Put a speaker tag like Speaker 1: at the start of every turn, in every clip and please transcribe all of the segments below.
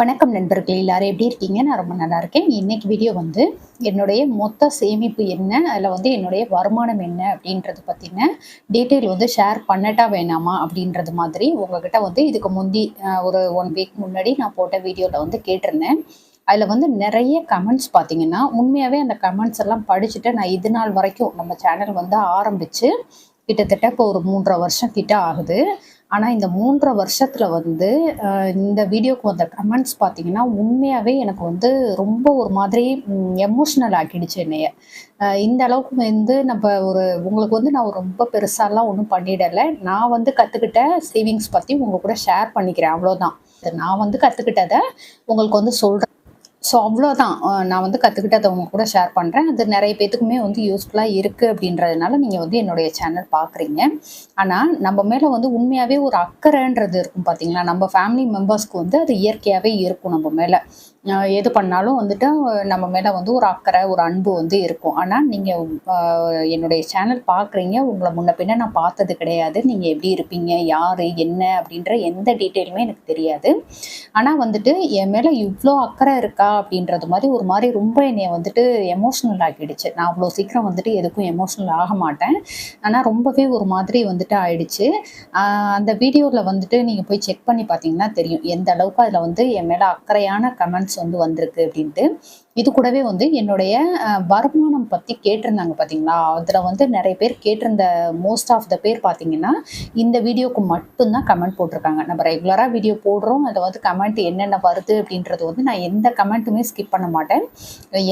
Speaker 1: வணக்கம் நண்பர்களே எல்லாரும் எப்படி இருக்கீங்க? நான் ரொம்ப நல்லா இருக்கேன். இன்னைக்கு வீடியோ வந்து என்னுடைய மொத்த சேமிப்பு என்ன? அதில் வந்து என்னுடைய வருமானம் என்ன? அப்படின்றது பற்றின டீட்டெயில் வந்து ஷேர் பண்ணட்டா வேணாமா? அப்படின்றது மாதிரி உங்ககிட்ட வந்து இதுக்கு முந்தி ஒரு ஒன் வீக் முன்னாடி நான் போட்ட வீடியோவில் வந்து கேட்டிருந்தேன். அதில் வந்து நிறைய கமெண்ட்ஸ் பார்த்தீங்கன்னா உண்மையாகவே அந்த கமெண்ட்ஸ் எல்லாம் படிச்சுட்டு நான் இது நாள் வரைக்கும் நம்ம சேனல் வந்து ஆரம்பித்து கிட்டத்தட்ட இப்போ ஒரு மூன்றரை வருஷம் கிட்ட ஆகுது. ஆனால் இந்த மூன்றரை வருஷத்தில் வந்து இந்த வீடியோக்கு வந்த கமெண்ட்ஸ் பார்த்தீங்கன்னா உண்மையாகவே எனக்கு வந்து ரொம்ப ஒரு மாதிரி எமோஷ்னல் ஆக்கிடுச்சு என்னைய. இந்த அளவுக்கு வந்து நம்ம ஒரு உங்களுக்கு வந்து நான் ரொம்ப பெருசாலாம் ஒன்றும் பண்ணிடலை. நான் வந்து கற்றுக்கிட்ட சேவிங்ஸ் பற்றி உங்கள் கூட ஷேர் பண்ணிக்கிறேன். அவ்வளோதான் நான் வந்து கற்றுக்கிட்டதை உங்களுக்கு வந்து சொல்கிறேன் ஸோ அவ்வளோதான் நான் வந்து கற்றுக்கிட்டதை உங்க கூட ஷேர் பண்ணுறேன் அது நிறைய பேத்துக்குமே வந்து யூஸ்ஃபுல்லாக இருக்குது அப்படின்றதுனால நீங்கள் வந்து என்னுடைய சேனல் பார்க்குறீங்க. ஆனால் நம்ம மேலே வந்து உண்மையாகவே ஒரு அக்கறைன்றது இருக்கும் பார்த்தீங்களா நம்ம ஃபேமிலி மெம்பர்ஸ்க்கு வந்து அது இயற்கையாகவே இருக்கும் நம்ம மேலே. எது பண்ணாலும் வந்துட்டு நம்ம மேலே வந்து ஒரு அக்கறை ஒரு அன்பு வந்து இருக்கும். ஆனால் நீங்கள் என்னுடைய சேனல் பார்க்குறீங்க உங்களை முன்ன பின்ன நான் பார்த்தது கிடையாது. நீங்கள் எப்படி இருப்பீங்க யார் என்ன அப்படின்ற எந்த டீட்டெயிலுமே எனக்கு தெரியாது. ஆனால் வந்துட்டு என் மேலே இவ்வளோ அக்கறை இருக்கா அப்படின்றது மாதிரி ஒரு மாதிரி ரொம்ப என்னைய வந்துட்டு எமோஷ்னல் ஆக்கிடுச்சு. நான் அவ்வளோ சீக்கிரம் வந்துட்டு எதுக்கும் எமோஷ்னல் ஆக மாட்டேன். ஆனால் ரொம்பவே ஒரு மாதிரி வந்துட்டு ஆயிடுச்சு. அந்த வீடியோவில் வந்துட்டு நீங்கள் போய் செக் பண்ணி பார்த்தீங்கன்னா தெரியும். எந்த அளவுக்கு அதில் வந்து என் மேலே அக்கறையான கமெண்ட்ஸ் வந்து வந்திருக்கு அப்படின்ட்டு. இது கூடவே வந்து என்னுடைய வருமானம் பற்றி கேட்டிருந்தாங்க பார்த்தீங்களா அதில் வந்து நிறைய பேர் கேட்டிருந்த மோஸ்ட் ஆஃப் த பேர் பார்த்தீங்கன்னா இந்த வீடியோக்கு மட்டும்தான் கமெண்ட் போட்டிருக்காங்க. நம்ம ரெகுலராக வீடியோ போடுறோம். அதில் வந்து கமெண்ட் என்னென்ன வருது அப்படின்றது வந்து நான் எந்த கமெண்ட்டுமே ஸ்கிப் பண்ண மாட்டேன்.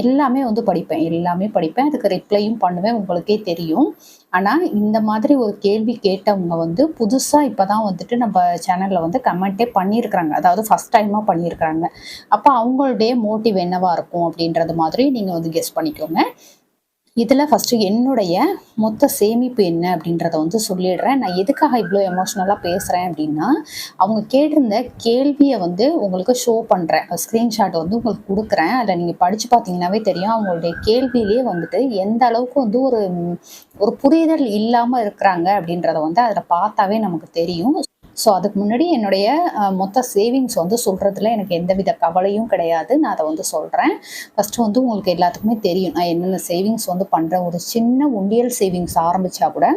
Speaker 1: எல்லாமே வந்து படிப்பேன். எல்லாமே படிப்பேன். அதுக்கு ரிப்ளையும் பண்ணுவேன். உங்களுக்கே தெரியும். ஆனால் இந்த மாதிரி ஒரு கேள்வி கேட்டவங்க வந்து புதுசாக இப்போ தான் வந்துட்டு நம்ம சேனலில் வந்து கமெண்ட்டே பண்ணியிருக்கிறாங்க. அதாவது ஃபஸ்ட் டைமாக பண்ணியிருக்கிறாங்க. அப்போ அவங்களுடைய மோட்டிவ் என்னவாக இருக்கும்? அப்படின்றது மாதிரி நீங்கள் வந்து கெஸ் பண்ணிக்கோங்க. இதில் ஃபஸ்ட்டு என்னுடைய மொத்த சேமிப்பு என்ன அப்படின்றத வந்து சொல்லிடுறேன். நான் எதுக்காக இவ்வளோ எமோஷ்னலாக பேசுகிறேன் அப்படின்னா அவங்க கேட்டிருந்த கேள்வியை வந்து உங்களுக்கு ஷோ பண்ணுறேன் ஸ்க்ரீன்ஷாட் வந்து உங்களுக்கு கொடுக்குறேன். அதில் நீங்கள் படித்து பார்த்தீங்கன்னாவே தெரியும் அவங்களுடைய கேள்வியிலே வந்துட்டு எந்த அளவுக்கு வந்து ஒரு ஒரு புரிதல் இல்லாமல் இருக்கிறாங்க அப்படின்றத வந்து அதில் பார்த்தாவே நமக்கு தெரியும். ஸோ அதுக்கு முன்னாடி என்னுடைய மொத்த சேவிங்ஸ் வந்து சொல்கிறதுல எனக்கு எந்தவித கவலையும் கிடையாது. நான் அதை வந்து சொல்கிறேன் ஃபஸ்ட்டு வந்து உங்களுக்கு எல்லாத்துக்குமே தெரியும். நான் என்னென்ன சேவிங்ஸ் வந்து பண்ணுறேன் ஒரு சின்ன உண்டியல் சேவிங்ஸ் ஆரம்பித்தா கூட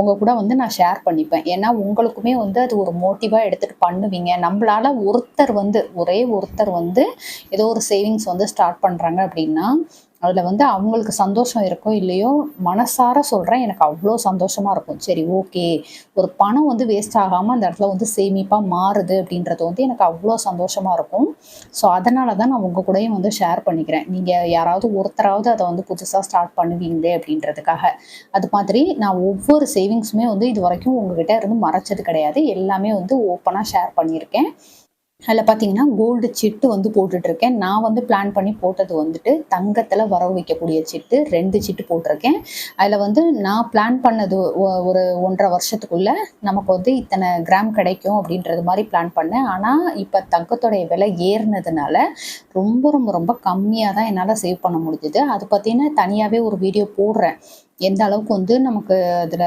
Speaker 1: உங்கள் கூட வந்து நான் ஷேர் பண்ணிப்பேன். ஏன்னா உங்களுக்குமே வந்து அது ஒரு மோட்டிவாக எடுத்துகிட்டு பண்ணுவீங்க. நம்மளால ஒருத்தர் வந்து ஒரே ஒருத்தர் வந்து ஏதோ ஒரு சேவிங்ஸ் வந்து ஸ்டார்ட் பண்ணுறாங்க அப்படின்னா அதில் வந்து அவங்களுக்கு சந்தோஷம் இருக்கோ இல்லையோ மனசார சொல்கிறேன் எனக்கு அவ்வளோ சந்தோஷமாக இருக்கும். சரி ஓகே. ஒரு பணம் வந்து வேஸ்ட் ஆகாமல் அந்த இடத்துல வந்து சேமிப்பாக மாறுது அப்படின்றது வந்து எனக்கு அவ்வளோ சந்தோஷமாக இருக்கும். ஸோ அதனால தான் நான் உங்கள் கூடயும் வந்து ஷேர் பண்ணிக்கிறேன். நீங்கள் யாராவது ஒருத்தராவது அதை வந்து புதுசாக ஸ்டார்ட் பண்ணுவீங்களே அப்படின்றதுக்காக. அது மாதிரி நான் ஒவ்வொரு சேவிங்ஸுமே வந்து இது வரைக்கும் உங்ககிட்ட இருந்து மறைச்சது கிடையாது. எல்லாமே வந்து ஓப்பனாக ஷேர் பண்ணியிருக்கேன். அதில் பார்த்தீங்கன்னா கோல்டு சிட்டு வந்து போட்டுட்ருக்கேன். நான் வந்து பிளான் பண்ணி போட்டது வந்துட்டு தங்கத்தில் வரவு வைக்கக்கூடிய சிட்டு ரெண்டு சிட்டு போட்டிருக்கேன். அதில் வந்து நான் பிளான் பண்ணது ஒரு ஒன்றரை வருஷத்துக்குள்ள நமக்கு வந்து இத்தனை கிராம் கிடைக்கும் அப்படின்றது மாதிரி பிளான் பண்ணேன். ஆனால் இப்போ தங்கத்தோடைய விலை ஏறினதுனால ரொம்ப ரொம்ப ரொம்ப கம்மியாக தான் என்னால் சேவ் பண்ண முடிஞ்சுது. அது பார்த்தீங்கன்னா தனியாகவே ஒரு வீடியோ போடுறேன். எந்த அளவுக்கு வந்து நமக்கு அதில்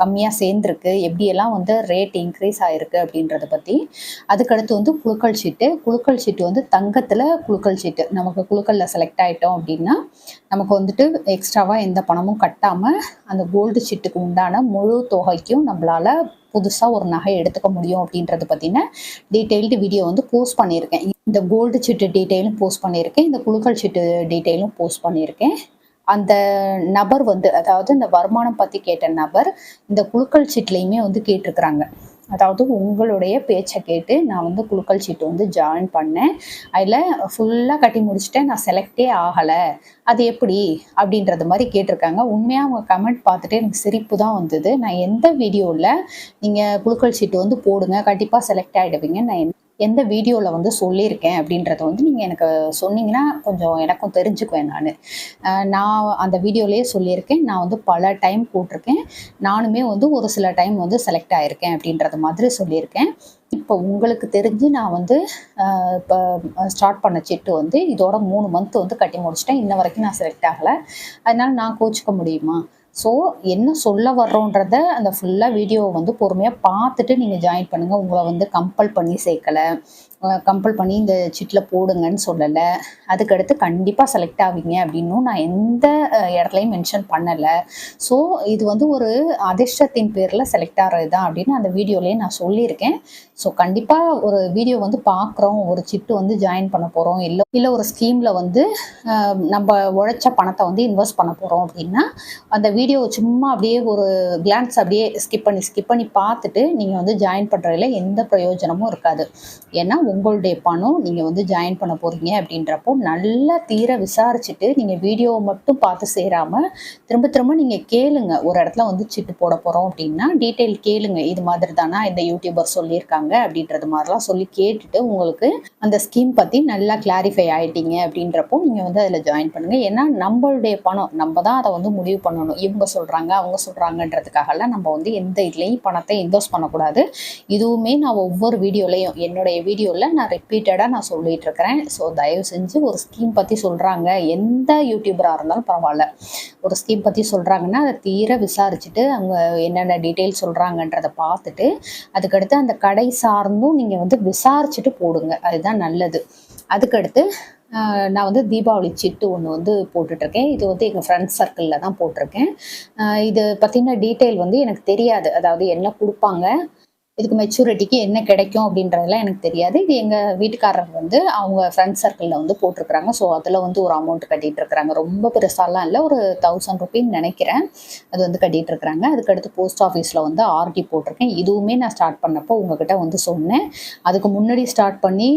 Speaker 1: கம்மியாக சேர்ந்துருக்கு எப்படியெல்லாம் வந்து ரேட் இன்க்ரீஸ் ஆகிருக்கு அப்படின்றத பற்றி அதுக்கடுத்து வந்து குழுக்கள் சீட்டு. குழுக்கள் சீட்டு வந்து தங்கத்தில் குழுக்கள் சீட்டு. நமக்கு குழுக்களில் செலக்ட் ஆகிட்டோம் அப்படின்னா நமக்கு வந்துட்டு எக்ஸ்ட்ராவாக எந்த பணமும் கட்டாமல் அந்த கோல்டு சீட்டுக்கு உண்டான முழு தொகைக்கும் நம்மளால் புதுசாக ஒரு நகை எடுத்துக்க முடியும் அப்படின்றத பற்றின டீட்டெயில்டு வீடியோ வந்து போஸ்ட் பண்ணியிருக்கேன். இந்த கோல்டு சீட்டு டீட்டெயிலும் போஸ்ட் பண்ணியிருக்கேன். இந்த குழுக்கள் சீட்டு டீட்டெயிலும் போஸ்ட் பண்ணியிருக்கேன். அந்த நபர் வந்து அதாவது இந்த வருமானம் பற்றி கேட்ட நபர் இந்த குழுக்கள் சீட்லேயுமே வந்து கேட்டிருக்கிறாங்க. அதாவது உங்களுடைய பேச்சை கேட்டு நான் வந்து குழுக்கள் சீட்டு வந்து ஜாயின் பண்ணேன். அதில் ஃபுல்லாக கட்டி முடிச்சுட்டேன் நான் செலக்டே ஆகலை. அது எப்படி? அப்படின்றது மாதிரி கேட்டிருக்காங்க. உண்மையாக அவங்க கமெண்ட் பார்த்துட்டு எனக்கு சிரிப்பு தான் வந்தது. நான் எந்த வீடியோவில் நீங்கள் குழுக்கள் சீட்டு வந்து போடுங்க கண்டிப்பாக செலக்ட் ஆகிடுவீங்க நான் எந்த- வீடியோவில் வந்து சொல்லியிருக்கேன் அப்படின்றத வந்து நீங்கள் எனக்கு சொன்னீங்கன்னா கொஞ்சம் எனக்கும் தெரிஞ்சுக்குவேன் நான். நான் அந்த வீடியோலேயே சொல்லியிருக்கேன். நான் வந்து பல டைம் போட்டிருக்கேன். நானுமே வந்து ஒரு சில டைம் வந்து செலக்ட் ஆகிருக்கேன் அப்படின்றது மாதிரி சொல்லியிருக்கேன். இப்போ உங்களுக்கு தெரிஞ்சு நான் வந்து இப்போ ஸ்டார்ட் பண்ண செட்டு வந்து இதோட மூணு மந்த் வந்து கட்டி முடிச்சிட்டேன். இன்ன வரைக்கும் நான் செலக்ட் ஆகலை. அதனால நான் கோச்சிக்க முடியுமா? ஸோ என்ன சொல்ல வர்றோன்றத அந்த ஃபுல்லாக வீடியோவை வந்து பொறுமையாக பார்த்துட்டு நீங்கள் ஜாயின் பண்ணுங்கள் உங்களை வந்து கம்பல் பண்ணி சேர்க்கலை. கம்பல் பண்ணி இந்த சிட்டில் போடுங்கன்னு சொல்லலை. அதுக்கடுத்து கண்டிப்பாக செலக்ட் ஆவீங்க அப்படின்னும் நான் எந்த இடத்துலையும் மென்ஷன் பண்ணலை. ஸோ இது வந்து ஒரு அதிர்ஷ்டத்தின் பேரில் செலக்ட் ஆகிறது தான் அப்படின்னு அந்த வீடியோலேயே நான் சொல்லியிருக்கேன். ஸோ கண்டிப்பாக ஒரு வீடியோ வந்து பார்க்குறோம் ஒரு சிட்டு வந்து ஜாயின் பண்ண போகிறோம் இல்லை இல்லை ஒரு ஸ்கீமில் வந்து நம்ம உழைச்ச பணத்தை வந்து இன்வெஸ்ட் பண்ண போகிறோம் அப்படின்னா அந்த வீடியோவை சும்மா அப்படியே ஒரு கிளான்ஸ் அப்படியே ஸ்கிப் பண்ணி ஸ்கிப் பண்ணி பார்த்துட்டு நீங்கள் வந்து ஜாயின் பண்ணுறதுல எந்த பிரயோஜனமும் இருக்காது. ஏன்னா உங்களுடைய பணம் நீங்கள் வந்து ஜாயின் பண்ண போகிறீங்க அப்படின்றப்போ நல்லா தீர விசாரிச்சுட்டு நீங்கள் வீடியோவை மட்டும் பார்த்து சேராமல் திரும்ப திரும்ப நீங்கள் கேளுங்க. ஒரு இடத்துல வந்து சிட்டு போட போகிறோம் அப்படின்னா டீட்டெயில் கேளுங்க. இது மாதிரி தானா இந்த யூடியூபர் சொல்லியிருக்காங்க அப்படின்றது மாதிரிலாம் சொல்லி கேட்டுட்டு உங்களுக்கு அந்த ஸ்கீம் பற்றி நல்லா கிளாரிஃபை ஆகிட்டீங்க அப்படின்றப்போ நீங்கள் வந்து அதில் ஜாயின் பண்ணுங்கள் ஏன்னா நம்மளுடைய பணம் நம்ம தான் அதை வந்து முடிவு பண்ணணும். இவங்க சொல்கிறாங்க அவங்க சொல்கிறாங்கன்றதுக்காகலாம் நம்ம வந்து எந்த இதுலேயும் பணத்தை இன்வெஸ்ட் பண்ணக்கூடாது. இதுவுமே நான் ஒவ்வொரு வீடியோலையும் என்னுடைய வீடியோவில் நான் ரிப்பீட்டடாக நான் சொல்லிட்டு இருக்கிறேன் ஸோ தயவு செஞ்சு ஒரு ஸ்கீம் பற்றி சொல்கிறாங்க எந்த யூடியூபராக இருந்தாலும் பரவாயில்ல. ஒரு ஸ்கீம் பற்றி சொல்கிறாங்கன்னா அதை தீர விசாரிச்சுட்டு அவங்க என்னென்ன டீட்டெயில் சொல்கிறாங்கன்றதை பார்த்துட்டு அதுக்கடுத்து அந்த கடை சார்ந்தும் நீங்கள் வந்து விசாரிச்சுட்டு போடுங்க. அதுதான் நல்லது. அதுக்கடுத்து நான் வந்து தீபாவளி சிட்டு ஒன்று வந்து போட்டுட்ருக்கேன் இது வந்து எங்கள் ஃப்ரெண்ட்ஸ் சர்க்கிளில் தான் போட்டிருக்கேன். இது பற்றின டீட்டெயில் வந்து எனக்கு தெரியாது. அதாவது என்ன கொடுப்பாங்க இதுக்கு மெச்சூரிட்டிக்கு என்ன கிடைக்கும் அப்படின்றதெல்லாம் எனக்கு தெரியாது. இது எங்கள் வீட்டுக்காரர் வந்து அவங்க ஃப்ரெண்ட்ஸ் சர்க்கிளில் வந்து போட்டிருக்கிறாங்க. ஸோ அதில் வந்து ஒரு அமௌண்ட் கட்டிகிட்டு இருக்கிறாங்க. ரொம்ப பெருசாலாம் இல்லை. ஒரு தௌசண்ட் ருபீன்னு நினைக்கிறேன். அது வந்து கட்டிகிட்டு இருக்கிறாங்க. அதுக்கடுத்து போஸ்ட் ஆஃபீஸில் வந்து ஆர்டி போட்டிருக்கேன். இதுவுமே நான் ஸ்டார்ட் பண்ணப்போ உங்ககிட்ட வந்து சொன்னேன். அதுக்கு முன்னாடி ஸ்டார்ட் பண்ணி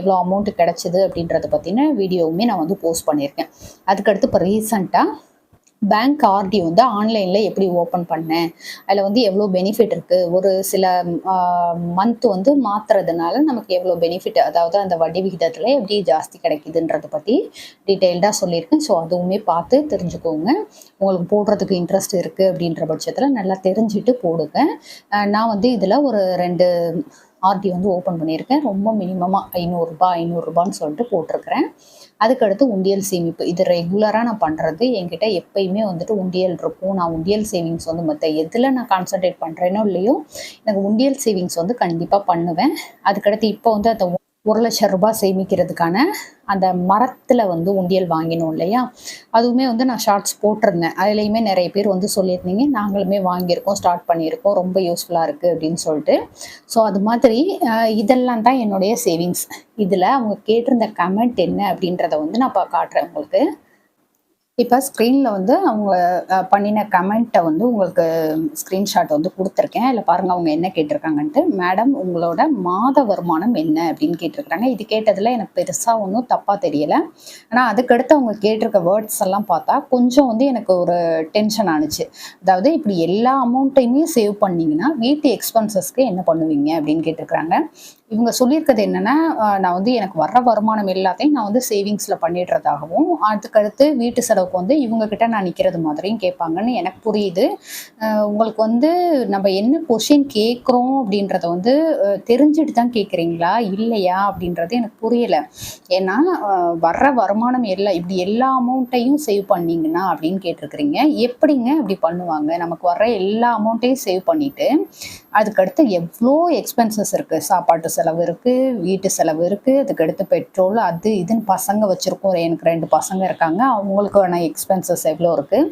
Speaker 1: எவ்வளோ அமௌண்ட் கிடைச்சிது அப்படின்றத பற்றின வீடியோவுமே நான் வந்து போஸ்ட் பண்ணியிருக்கேன். அதுக்கடுத்து இப்போ ரீசண்டாக பேங்க் ஆர்டி வந்து ஆன்லைனில் எப்படி ஓப்பன் பண்ணேன்? அதில் வந்து எவ்வளோ பெனிஃபிட் இருக்குது ஒரு சில மந்த் வந்து மாற்றுறதுனால நமக்கு எவ்வளோ பெனிஃபிட் அதாவது அந்த வட்டி விகிதத்தில் எப்படி ஜாஸ்தி கிடைக்குதுன்றதை பற்றி டீட்டெயில்டாக சொல்லியிருக்கேன். ஸோ அதுவுமே பார்த்து தெரிஞ்சுக்கோங்க. உங்களுக்கு போடுறதுக்கு இன்ட்ரெஸ்ட் இருக்குது அப்படின்ற பட்சத்தில் நல்லா தெரிஞ்சுட்டு போடுங்க. நான் வந்து இதில் ஒரு ரெண்டு ஆர்டி வந்து ஓப்பன் பண்ணியிருக்கேன். ரொம்ப மினிமமாக ஐநூறுரூபா ஐநூறுரூபான்னு சொல்லிட்டு போட்டிருக்கிறேன். அதுக்கடுத்து உண்டியல் சேமிப்பு. இது ரெகுலராக நான் பண்ணுறது என்கிட்ட எப்பயுமே வந்துட்டு உண்டியல் இருக்கும். நான் உண்டியல் சேவிங்ஸ் வந்து மற்ற எதில் நான் கான்சென்ட்ரேட் பண்ணுறேனோ இல்லையோ எனக்கு உண்டியல் சேவிங்ஸ் வந்து கண்டிப்பாக பண்ணுவேன். அதுக்கடுத்து இப்போ வந்து அந்த ஒரு லட்சம் ரூபாய் சேமிக்கிறதுக்கான அந்த மரத்தில் வந்து உண்டியல் வாங்கினோம் இல்லையா? அதுவுமே வந்து நான் ஷார்ட்ஸ் போட்டிருந்தேன். அதுலேயுமே நிறைய பேர் வந்து சொல்லியிருந்தீங்க நாங்களுமே வாங்கியிருக்கோம் ஸ்டார்ட் பண்ணியிருக்கோம் ரொம்ப யூஸ்ஃபுல்லாக இருக்குது அப்படின்னு சொல்லிட்டு. ஸோ அது மாதிரி இதெல்லாம் தான் என்னுடைய சேவிங்ஸ் இதில் அவங்க கேட்டிருந்த கமெண்ட் என்ன அப்படின்றத வந்து நான் இப்போ காட்டுறேன் உங்களுக்கு. இப்போ ஸ்க்ரீனில் வந்து அவங்க பண்ணின கமெண்ட்டை வந்து உங்களுக்கு ஸ்க்ரீன்ஷாட் வந்து கொடுத்துருக்கேன். இல்லை பாருங்கள் அவங்க என்ன கேட்டிருக்காங்கன்ட்டு. மேடம் உங்களோட மாத வருமானம் என்ன? அப்படின்னு கேட்டிருக்காங்க இது கேட்டதில் எனக்கு பெருசாக ஒன்றும் தப்பாக தெரியலை. ஆனால் அதுக்கடுத்து அவங்க கேட்டிருக்க வேர்ட்ஸ் எல்லாம் பார்த்தா கொஞ்சம் வந்து எனக்கு ஒரு டென்ஷன் ஆணுச்சு அதாவது இப்படி எல்லா அமௌண்ட்டையுமே சேவ் பண்ணிங்கன்னா வீட்டு எக்ஸ்பென்சஸ்க்கு என்ன பண்ணுவீங்க? அப்படின்னு கேட்டிருக்கிறாங்க. இவங்க சொல்லியிருக்கிறது என்னென்னா நான் வந்து எனக்கு வர்ற வருமானம் எல்லாத்தையும் நான் வந்து சேவிங்ஸில் பண்ணிடுறதாகவும் அதுக்கடுத்து வீட்டு செலவுக்கு வந்து இவங்கக்கிட்ட நான் நிற்கிறது மாதிரியும் கேட்பாங்கன்னு எனக்கு புரியுது. உங்களுக்கு வந்து நம்ம என்ன கொஷின் கேட்குறோம் அப்படின்றத வந்து தெரிஞ்சுட்டு தான் கேட்குறீங்களா? இல்லையா? அப்படின்றது எனக்கு புரியலை. ஏன்னா வர்ற வருமானம் எல்லாம் இப்படி எல்லா அமௌண்ட்டையும் சேவ் பண்ணீங்கன்னா அப்படின்னு கேட்டிருக்கிறீங்க. எப்படிங்க இப்படி பண்ணுவாங்க? நமக்கு வர்ற எல்லா அமௌண்ட்டையும் சேவ் பண்ணிவிட்டு அதுக்கடுத்து எவ்வளோ எக்ஸ்பென்சஸ் இருக்குது சாப்பாட்டு செலவு இருக்குது வீட்டு செலவு இருக்குது அதுக்கடுத்து பெட்ரோல் அது இதுன்னு பசங்க வச்சுருக்கோம். எனக்கு ரெண்டு பசங்க இருக்காங்க. அவங்களுக்கான எக்ஸ்பென்சஸ் எவ்வளோ இருக்குது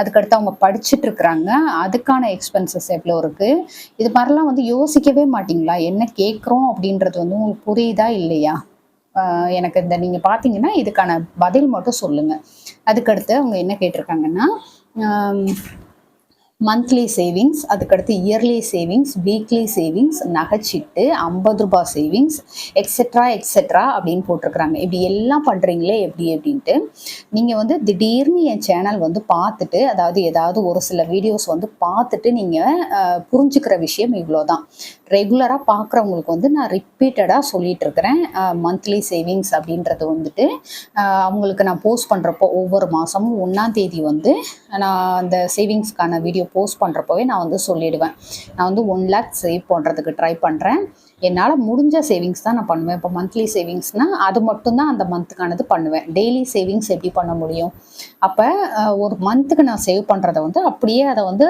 Speaker 1: அதுக்கடுத்து அவங்க படிச்சுட்டு இருக்கிறாங்க. அதுக்கான எக்ஸ்பென்சஸ் எவ்வளோ இருக்குது இது மாதிரிலாம் வந்து யோசிக்கவே மாட்டிங்களா? என்ன கேட்குறோம் அப்படின்றது வந்து உங்களுக்கு புரியுதா இல்லையா? எனக்கு இந்த நீங்கள் பார்த்தீங்கன்னா இதுக்கான பதில் மட்டும் சொல்லுங்கள் அதுக்கடுத்து அவங்க என்ன கேட்டிருக்காங்கன்னா மந்த்லி சேவிங்ஸ் அதுக்கடுத்து இயர்லி சேவிங்ஸ் வீக்லி சேவிங்ஸ் நகைச்சிட்டு ஐம்பது ரூபாய் சேவிங்ஸ் எக்ஸெட்ரா எக்ஸெட்ரா அப்படின்னு போட்டிருக்கிறாங்க. இப்படி எல்லாம் பண்ணுறீங்களே எப்படி அப்படின்ட்டு நீங்கள் வந்து திடீர்னு என் சேனல் வந்து பார்த்துட்டு அதாவது ஏதாவது ஒரு சில வீடியோஸ் வந்து பார்த்துட்டு நீங்கள் புரிஞ்சுக்கிற விஷயம் இவ்வளோ தான் ரெகுலராக பார்க்குறவங்களுக்கு வந்து நான் ரிப்பீட்டடாக சொல்லிட்டு இருக்கிறேன் மந்த்லி சேவிங்ஸ் அப்படின்றது வந்துட்டு அவங்களுக்கு நான் போஸ்ட் பண்ணுறப்போ ஒவ்வொரு மாதமும் ஒன்றாம் தேதி வந்து நான் அந்த சேவிங்ஸ்க்கான வீடியோ போஸ்ட் பண்ணுறப்போவே நான் வந்து சொல்லிடுவேன். நான் வந்து ஒன் லேக் சேவ் பண்ணுறதுக்கு ட்ரை பண்ணுறேன் என்னால் முடிஞ்ச சேவிங்ஸ் தான் நான் பண்ணுவேன். இப்போ மந்த்லி சேவிங்ஸ்னால் அது மட்டும்தான் அந்த மந்த்துக்கானது பண்ணுவேன். டெய்லி சேவிங்ஸ் எப்படி பண்ண முடியும்? அப்போ ஒரு மந்த்துக்கு நான் சேவ் பண்ணுறத வந்து அப்படியே அதை வந்து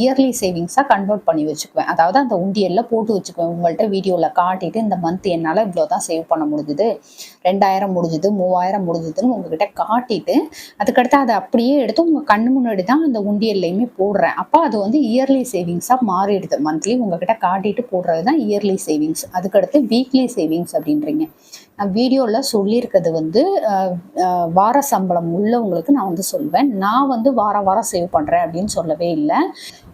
Speaker 1: இயர்லி சேவிங்ஸாக கன்வெர்ட் பண்ணி வச்சுக்குவேன். அதாவது அந்த உண்டியலில் போட்டு வச்சுக்குவேன். உங்கள்கிட்ட வீடியோவில் காட்டிட்டு இந்த மந்த் என்னால் இவ்வளோ தான் சேவ் பண்ண முடிஞ்சுது. ரெண்டாயிரம் முடிஞ்சுது மூவாயிரம் முடிஞ்சுதுன்னு உங்ககிட்ட காட்டிட்டு அதுக்கடுத்து அதை அப்படியே எடுத்து உங்கள் கண்ணு முன்னாடி தான் அந்த உண்டியல்லையுமே போடுறேன். அப்போ அது வந்து இயர்லி சேவிங்ஸாக மாறிடுது. மந்த்லி உங்ககிட்ட காட்டிட்டு போடுறது தான் இயர்லி சேவிங்ஸ் அதுக்கடுத்து வீக்லி சேவிங்ஸ் அப்படின்றீங்க. நான் வீடியோவில் சொல்லியிருக்கிறது வந்து வார சம்பளம் உள்ளவங்களுக்கு நான் வந்து சொல்வேன். நான் வந்து வார வாரம் சேவ் பண்ணுறேன் அப்படின்னு சொல்லவே இல்லை.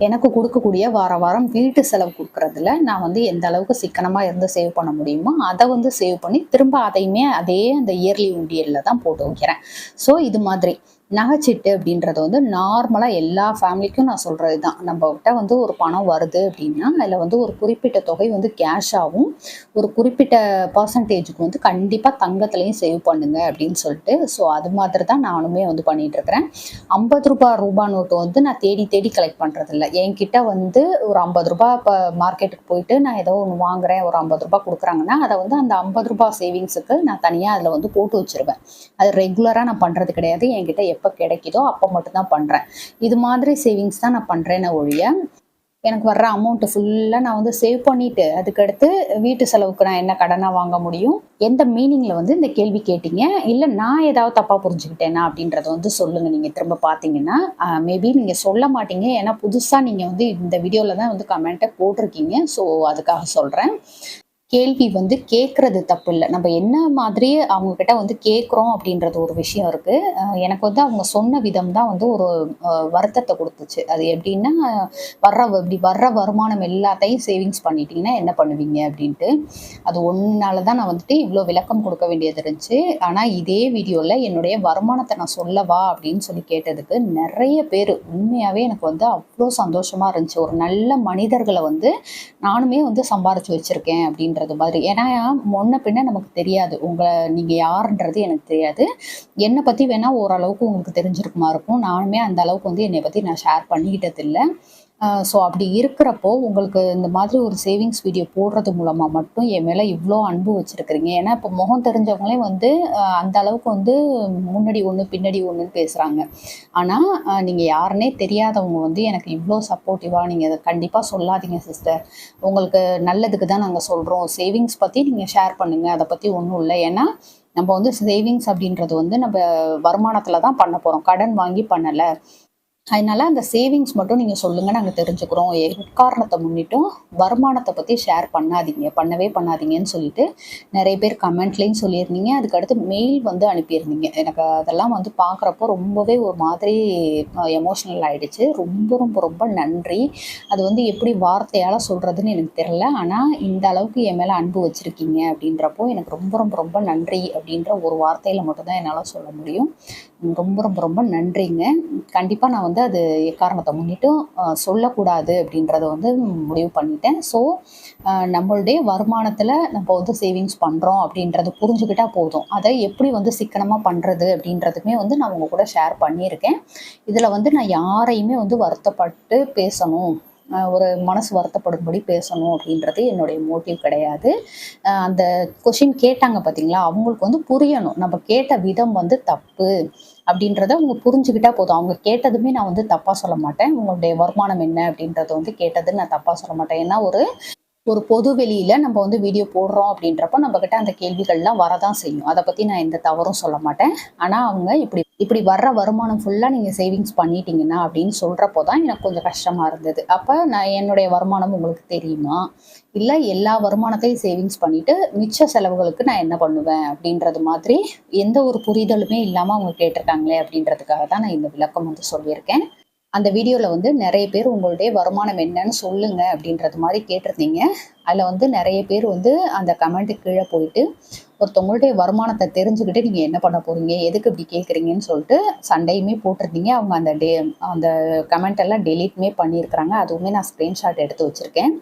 Speaker 1: எனக்கு கொடுக்கக்கூடிய வார வாரம் வீட்டு செலவு கொடுக்குறதுல நான் வந்து எந்த அளவுக்கு சிக்கனமாக இருந்து சேவ் பண்ண முடியுமோ அதை வந்து சேவ் பண்ணி திரும்ப அதையுமே அதே அந்த இயர்லி உண்டியலில் தான் போட்டு வைக்கிறேன். ஸோ இது மாதிரி. நகைச்சீட்டு அப்படின்றது வந்து நார்மலாக எல்லா ஃபேமிலிக்கும் நான் சொல்கிறது தான் நம்மகிட்ட வந்து ஒரு பணம் வருது அப்படின்னா அதில் வந்து ஒரு குறிப்பிட்ட தொகை வந்து கேஷாகவும் ஒரு குறிப்பிட்ட பர்சன்டேஜுக்கு வந்து கண்டிப்பாக தங்கத்துலேயும் சேவ் பண்ணுங்க அப்படின்னு சொல்லிட்டு ஸோ அது மாதிரி தான் நானுமே வந்து பண்ணிகிட்ருக்கிறேன் ஐம்பது ரூபா ரூபா நோட்டு வந்து நான் தேடி தேடி கலெக்ட் பண்ணுறதில்ல என்கிட்ட வந்து ஒரு ஐம்பது ரூபாய் இப்போ மார்க்கெட்டுக்கு போயிட்டு நான் ஏதோ ஒன்று வாங்குறேன் ஒரு ஐம்பது ரூபாய் கொடுக்குறாங்கன்னா அதை வந்து அந்த ஐம்பது ரூபாய் சேவிங்ஸுக்கு நான் தனியாக அதில் வந்து போட்டு வச்சுருவேன். அது ரெகுலராக நான் பண்ணுறது கிடையாது. என்கிட்ட எப்போ கிடைக்குதோ அப்போ மட்டும்தான் பண்ணுறேன் இது மாதிரி சேவிங்ஸ் தான் நான் பண்ணுறேன்னு ஒழிய எனக்கு வர்ற அமௌண்ட்டு ஃபுல்லாக நான் வந்து சேவ் பண்ணிவிட்டு அதுக்கடுத்து வீட்டு செலவுக்கு நான் என்ன கடனாக வாங்க முடியும்? எந்த மீனிங்கில் வந்து இந்த கேள்வி கேட்டீங்க? இல்லை நான் ஏதாவது தப்பாக புரிஞ்சுக்கிட்டேனா அப்படின்றத வந்து சொல்லுங்கள் நீங்கள் திரும்ப பார்த்தீங்கன்னா மேபி நீங்கள் சொல்ல மாட்டீங்க. ஏன்னா புதுசாக நீங்கள் வந்து இந்த வீடியோவில் தான் வந்து கமெண்ட்டை போட்டிருக்கீங்க. ஸோ அதுக்காக சொல்கிறேன் கேள்வி வந்து கேட்குறது தப்பு இல்லை நம்ம என்ன மாதிரி அவங்க கிட்ட வந்து கேட்குறோம் அப்படின்றது ஒரு விஷயம் இருக்கு. எனக்கு வந்து அவங்க சொன்ன விதம் தான் வந்து ஒரு வருத்தத்தை கொடுத்துச்சு. அது எப்படின்னா வர்ற இப்படி வர்ற வருமானம் எல்லாத்தையும் சேவிங்ஸ் பண்ணிட்டீங்கன்னா என்ன பண்ணுவீங்க அப்படின்ட்டு. அது ஒன்னால தான் நான் வந்துட்டு இவ்வளோ விளக்கம் கொடுக்க வேண்டியது இருந்துச்சு. ஆனால் இதே வீடியோவில் என்னுடைய வருமானத்தை நான் சொல்லவா அப்படின்னு சொல்லி கேட்டதுக்கு நிறைய பேர் உண்மையாகவே எனக்கு வந்து அவ்வளோ சந்தோஷமா இருந்துச்சு. ஒரு நல்ல மனிதர்களை வந்து நானுமே வந்து சம்பாரிச்சு அப்படின்ற அப்படின்றது மாதிரி. ஏன்னா முன்ன பின்ன நமக்கு தெரியாது. உங்களை நீங்கள் யாருன்றது எனக்கு தெரியாது. என்னை பற்றி வேணால் ஓரளவுக்கு உங்களுக்கு தெரிஞ்சிருக்குமா இருக்கும். நானுமே அந்த அளவுக்கு வந்து என்னை பற்றி நான் ஷேர் பண்ணிக்கிட்டது இல்லை ஸோ அப்படி இருக்கிறப்போ உங்களுக்கு இந்த மாதிரி ஒரு சேவிங்ஸ் வீடியோ போடுறது மூலமாக மட்டும் என் மேலே இவ்வளோ அன்பு வச்சுருக்குறீங்க. ஏன்னா இப்போ முகம் தெரிஞ்சவங்களே வந்து அந்த அளவுக்கு வந்து முன்னாடி ஒன்று பின்னாடி ஒன்றுன்னு பேசுகிறாங்க ஆனால் நீங்கள் யாருன்னே தெரியாதவங்க வந்து எனக்கு இவ்வளோ சப்போர்ட்டிவாக நீங்கள் அதை கண்டிப்பாக சொல்லாதீங்க சிஸ்டர் உங்களுக்கு நல்லதுக்கு தான் நாங்கள் சொல்கிறோம் சேவிங்ஸ் பற்றி நீங்கள் ஷேர் பண்ணுங்கள் அதை பற்றி ஒன்றும் இல்லை. ஏன்னா நம்ம வந்து சேவிங்ஸ் அப்படின்றது வந்து நம்ம வருமானத்தில் தான் பண்ண போகிறோம் கடன் வாங்கி பண்ணலை. அதனால அந்த சேவிங்ஸ் மட்டும் நீங்கள் சொல்லுங்கள் நாங்கள் தெரிஞ்சுக்கிறோம். எக்காரணத்தை முன்னிட்டும் வருமானத்தை பற்றி ஷேர் பண்ணாதீங்க. பண்ணவே பண்ணாதீங்கன்னு சொல்லிட்டு நிறைய பேர் கமெண்ட்லேயும் சொல்லியிருந்தீங்க. அதுக்கடுத்து மெயில் வந்து அனுப்பியிருந்தீங்க. எனக்கு அதெல்லாம் வந்து பார்க்குறப்போ ரொம்பவே ஒரு மாதிரி எமோஷ்னல் ஆயிடுச்சு. ரொம்ப ரொம்ப ரொம்ப நன்றி. அது வந்து எப்படி வார்த்தையால் சொல்கிறதுன்னு எனக்கு தெரில ஆனால் இந்த அளவுக்கு என் மேலே அன்பு வச்சுருக்கீங்க அப்படின்றப்போ எனக்கு ரொம்ப ரொம்ப ரொம்ப நன்றி அப்படின்ற ஒரு வார்த்தையில் மட்டும்தான் என்னால் சொல்ல முடியும். ரொம்ப ரொம்ப ரொம்ப நன்றிங்க. கண்டிப்பாக நான் வந்து வந்து அது எக்காரணத்தை முன்னிட்டும் சொல்லக்கூடாது அப்படின்றத வந்து முடிவு பண்ணிட்டேன். ஸோ நம்மளுடைய வருமானத்தில் நம்ம வந்து சேவிங்ஸ் பண்ணுறோம் அப்படின்றத புரிஞ்சுக்கிட்டால் போதும். அதை எப்படி வந்து சிக்கனமாக பண்ணுறது அப்படின்றதுமே வந்து நான் உங்கள் கூட ஷேர் பண்ணியிருக்கேன். இதில் வந்து நான் யாரையுமே வந்து வருத்தப்பட்டு பேசணும். ஒரு மனசு வருத்தப்படும்படி பேசணும் அப்படின்றது என்னுடைய மோட்டிவ் கிடையாது. அந்த கொஷின் கேட்டாங்க பார்த்தீங்களா அவங்களுக்கு வந்து புரியணும். நம்ம கேட்ட விதம் வந்து தப்பு அப்படின்றத அவங்க புரிஞ்சுக்கிட்டா போதும். அவங்க கேட்டதுமே நான் வந்து தப்பாக சொல்ல மாட்டேன். உங்களுடைய வருமானம் என்ன அப்படின்றத வந்து கேட்டது நான் தப்பாக சொல்ல மாட்டேன். ஏன்னா ஒரு ஒரு பொது வெளியில நம்ம வந்து வீடியோ போடுறோம் அப்படின்றப்ப நம்ம கிட்ட அந்த கேள்விகள்லாம் வரதான் செய்யும். அதை பத்தி நான் எந்த தவறும் சொல்ல மாட்டேன். ஆனா அவங்க இப்படி இப்படி வர்ற வருமானம் ஃபுல்லாக நீங்கள் சேவிங்ஸ் பண்ணிட்டீங்கன்னா அப்படின்னு சொல்கிறப்போ தான் எனக்கு கொஞ்சம் கஷ்டமாக இருந்தது. அப்போ நான் என்னுடைய வருமானம் உங்களுக்கு தெரியுமா? இல்லை எல்லா வருமானத்தையும் சேவிங்ஸ் பண்ணிவிட்டு மிச்ச செலவுகளுக்கு நான் என்ன பண்ணுவேன் அப்படின்றது மாதிரி எந்த ஒரு புரிதலுமே இல்லாமல் அவங்க கேட்டிருக்காங்களே அப்படின்றதுக்காக தான் நான் இந்த விளக்கம் வந்து சொல்லியிருக்கேன். அந்த வீடியோவில் வந்து நிறைய பேர் உங்களுடைய வருமானம் என்னன்னு சொல்லுங்க அப்படின்றது மாதிரி கேட்டிருந்தீங்க. அதில் வந்து நிறைய பேர் வந்து அந்த கமெண்ட்டு கீழே போயிட்டு ஒருத்தவங்களுடைய வருமானத்தை தெரிஞ்சுக்கிட்டு நீங்கள் என்ன பண்ண போகிறீங்க எதுக்கு இப்படி கேட்குறீங்கன்னு சொல்லிட்டு சண்டையுமே போட்டிருந்தீங்க. அவங்க அந்த டே அந்த கமெண்ட் எல்லாம் டெலீட்மே பண்ணியிருக்கிறாங்க. அதுவுமே நான் ஸ்க்ரீன்ஷாட் எடுத்து வச்சுருக்கேன்.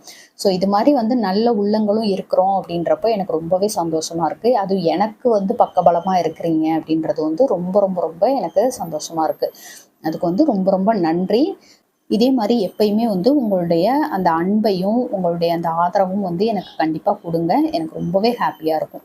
Speaker 1: ஸோ இது மாதிரி வந்து நல்ல உள்ளங்களும் இருக்கிறோம் அப்படின்றப்போ எனக்கு ரொம்பவே சந்தோஷமாக இருக்குது அது எனக்கு வந்து பக்கபலமாக இருக்கிறீங்க அப்படின்றது வந்து ரொம்ப ரொம்ப ரொம்ப எனக்கு சந்தோஷமாக இருக்குது அதுக்கு வந்து ரொம்ப ரொம்ப நன்றி. இதே மாதிரி எப்பயுமே வந்து உங்களுடைய அந்த அன்பையும் உங்களுடைய அந்த ஆதரவும் வந்து எனக்கு கண்டிப்பாக கொடுங்க. எனக்கு ரொம்பவே ஹாப்பியாக இருக்கும்.